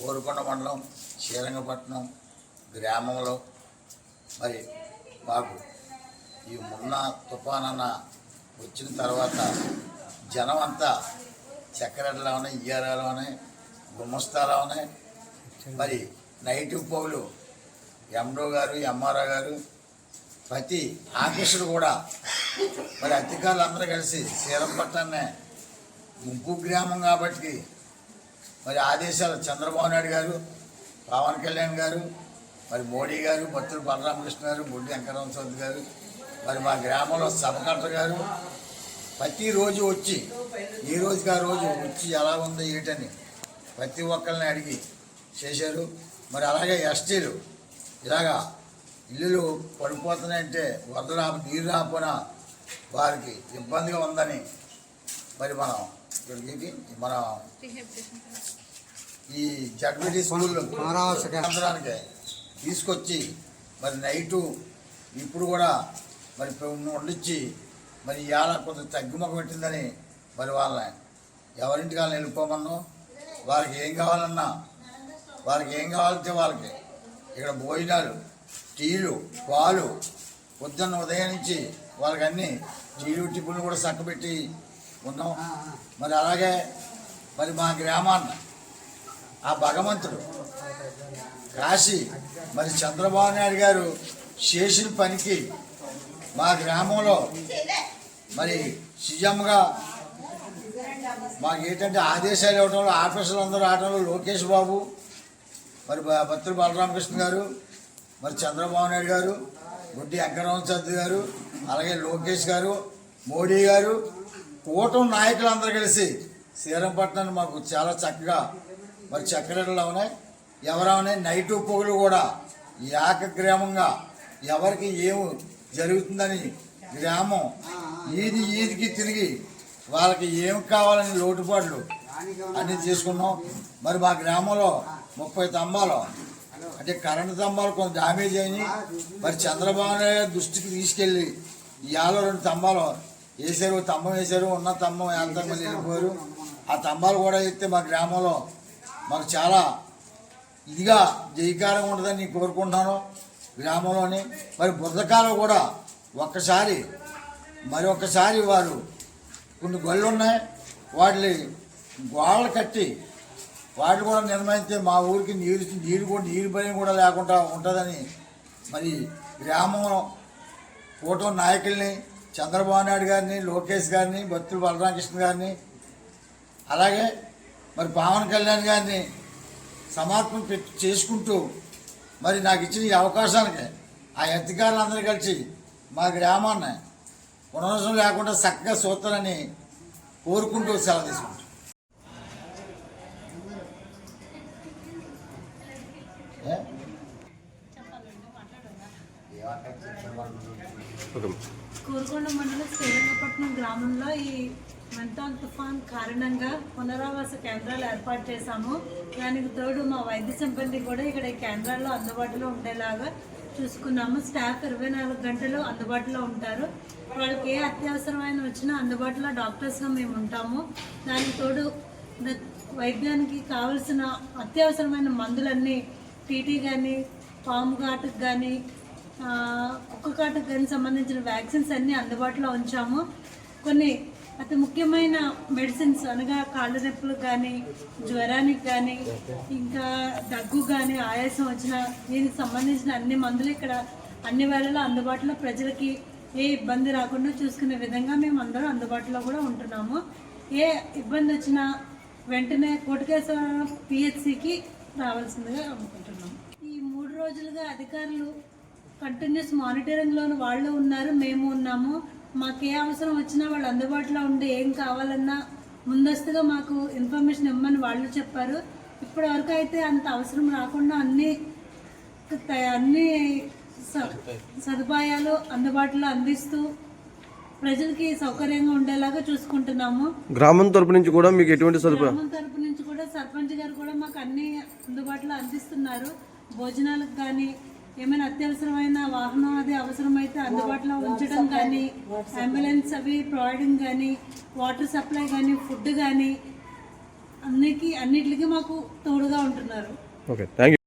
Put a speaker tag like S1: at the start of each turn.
S1: కోరుకొండ మండలం శ్రీరంగపట్నం గ్రామంలో. మరి మాకు ఈ మొన్న తుఫానన్న వచ్చిన తర్వాత జనం అంతా చక్కెరలోనే ఇయ్యారాలోనే గుమ్మస్తాలోనే మరి నైట్ పోగులు ఎండో గారు ఎంఆర్ఓ గారు ప్రతి ఆఫీసులు కూడా మరి అధికారులు అందరూ కలిసి శ్రీరంపట్నాన్నే ముంపు గ్రామం కాబట్టి మరి ఆదేశాలు చంద్రబాబు నాయుడు గారు పవన్ కళ్యాణ్ గారు మరి మోడీ గారు భక్తులు బలరామకృష్ణ గారు బొడ్డి వెంకటరామ చౌదరి గారు మరి మా గ్రామంలో సభ కలెక్టర్ గారు ప్రతిరోజు వచ్చి ఈ రోజుకి ఆ రోజు వచ్చి ఎలా ఉందో ఏంటని ప్రతి ఒక్కరిని అడిగి చేశారు. మరి అలాగే ఎస్టీలు ఇలాగా ఇల్లులు పడిపోతున్నాయంటే వరద రా నీరు రాకపోయినా వారికి ఇబ్బందిగా ఉందని మరి మనం ఇక్కడికి మనం ఈ జడ్బిటీ స్కూల్. కేంద్రానికి తీసుకొచ్చి మరి నైటు ఇప్పుడు కూడా మరి వండించి మరి ఇవాళ కొంత తగ్గుముఖం పెట్టిందని మరి వాళ్ళని ఎవరింటికి వాళ్ళని వెళ్ళిపోమన్నాం వారికి ఏం కావాలన్నా? వారికి ఏం కావాలంటే వాళ్ళకి. ఇక్కడ భోజనాలు టీలు పాలు పొద్దున్న ఉదయం నుంచి వాళ్ళకి అన్ని టీలు టిప్పులు కూడా చక్కబెట్టి ఉన్నాం. మరి అలాగే మరి మా గ్రామాన్ని ఆ భగవంతుడు కాశీ మరి చంద్రబాబు నాయుడు గారు చేసిన పనికి మా గ్రామంలో మరి సీఎంగా మాకు ఏంటంటే ఆదేశాలు ఇవ్వడంలో ఆఫీసులు అందరూ ఆటంలో లోకేష్ బాబు మరి బ- భక్తులు బలరామకృష్ణ గారు మరి చంద్రబాబు నాయుడు గారు గుడ్డి వెంకటరామ చౌదరి గారు అలాగే లోకేష్ గారు మోడీ గారు కూటమి నాయకులందరూ కలిసి శ్రీరంపట్నాన్ని మాకు చాలా చక్కగా మరి చక్కడలు ఉన్నాయి ఎవరైనా నైటు పొగులు కూడా ఏకగ్రామంగా ఎవరికి ఏమి జరుగుతుందని గ్రామం ఈది ఈదికి తిరిగి వాళ్ళకి ఏం కావాలని లోటుపాట్లు అన్నీ తీసుకున్నాం. మరి మా గ్రామంలో ముప్పై స్తంభాలు అంటే కరెంటు స్తంభాలు కొంత డ్యామేజ్ అయినాయి. మరి చంద్రబాబు దృష్టికి తీసుకెళ్ళి ఇవాళ రెండు స్తంభాలు వేసారు తమ్మం స్తంభం వేశారు ఉన్న తమ్మం ఎంత మంది వెళ్ళిపోయారు ఆ తమ్మాలు కూడా ఎత్తే మా గ్రామంలో మాకు చాలా ఇదిగా జయకారం ఉంటుందని నేను కోరుకుంటున్నాను గ్రామంలోని. మరి బురదకాలం కూడా ఒక్కసారి మరి ఒక్కసారి వారు కొన్ని గొళ్ళు ఉన్నాయి వాటిని గోడలు కట్టి వాటిని కూడా నిర్మించి మా ఊరికి నీరు నీరు కూడా నీరు భయం కూడా లేకుండా ఉంటుందని మరి గ్రామంలో కూటమి నాయకుల్ని చంద్రబాబు నాయుడు గారిని లోకేష్ గారిని భక్తులు బలరామకృష్ణ గారిని అలాగే మరి పవన్ కళ్యాణ్ గారిని సమర్పణ పెట్టి చేసుకుంటూ మరి నాకు ఇచ్చిన ఈ అవకాశానికి ఆ అధికారులందరూ కలిసి మా గ్రామాన్ని పునరుసం లేకుండా చక్కగా చూస్తారని కోరుకుంటూ సెలవు తీసుకుంటాం
S2: కోరుకొండ మండలం శ్రీరంగపట్నం గ్రామంలో ఈ మంతాన్ తుఫాన్ కారణంగా పునరావాస కేంద్రాలు ఏర్పాటు చేశాము. దానికి తోడు మా వైద్య సిబ్బంది కూడా ఇక్కడ ఈ కేంద్రాల్లో అందుబాటులో ఉండేలాగా చూసుకున్నాము. స్టాఫ్ ఇరవై నాలుగు గంటలు అందుబాటులో ఉంటారు. వాళ్ళకి ఏ అత్యవసరమైన వచ్చినా అందుబాటులో డాక్టర్స్గా మేము ఉంటాము. దానికి తోడు వైద్యానికి కావలసిన అత్యవసరమైన మందులన్నీ టీటీ కానీ పాము ఘాటుకు కానీ కుక్క కాటుకు కానీ సంబంధించిన వ్యాక్సిన్స్ అన్నీ అందుబాటులో ఉంచాము. కొన్ని అతి ముఖ్యమైన మెడిసిన్స్ అనగా కాళ్ళు నొప్పులకు కానీ జ్వరానికి కానీ ఇంకా దగ్గు కానీ ఆయాసం వచ్చిన దీనికి సంబంధించిన అన్ని మందులు ఇక్కడ అన్ని వేళలో అందుబాటులో ప్రజలకి ఏ ఇబ్బంది రాకుండా చూసుకునే విధంగా మేము అందరూ అందుబాటులో కూడా ఉంటున్నాము. ఏ ఇబ్బంది వచ్చినా వెంటనే కోటికేశ్వర పిహెచ్సికి రావాల్సిందిగా అనుకుంటున్నాము. ఈ మూడు రోజులుగా అధికారులు కంటిన్యూస్ మానిటరింగ్లోని వాళ్ళు ఉన్నారు మేము ఉన్నాము. మాకు ఏ అవసరం వచ్చినా వాళ్ళు అందుబాటులో ఉండి ఏం కావాలన్నా ముందస్తుగా మాకు ఇన్ఫర్మేషన్ ఇవ్వమని వాళ్ళు చెప్పారు. ఇప్పటి వరకు అయితే అంత అవసరం రాకుండా అన్ని అన్ని సదుపాయాలు అందుబాటులో అందిస్తూ ప్రజలకి సౌకర్యంగా ఉండేలాగా చూసుకుంటున్నాము.
S3: గ్రామం తరపు నుంచి కూడా మీకు ఎటువంటి సదుపాయం
S2: గ్రామం తరపు నుంచి కూడా సర్పంచ్ గారు కూడా మాకు అన్ని అందుబాటులో అందిస్తున్నారు. భోజనాలకు కానీ ఏమైనా అత్యవసరమైన వాహనం అది అవసరమైతే అందుబాటులో ఉంచడం కానీ అంబులెన్స్ అవి ప్రొవైడింగ్ కానీ వాటర్ సప్లై కానీ ఫుడ్ కానీ అన్నికి అన్నిటికీ మాకు తోడుగా ఉంటున్నారు.
S3: Okay thank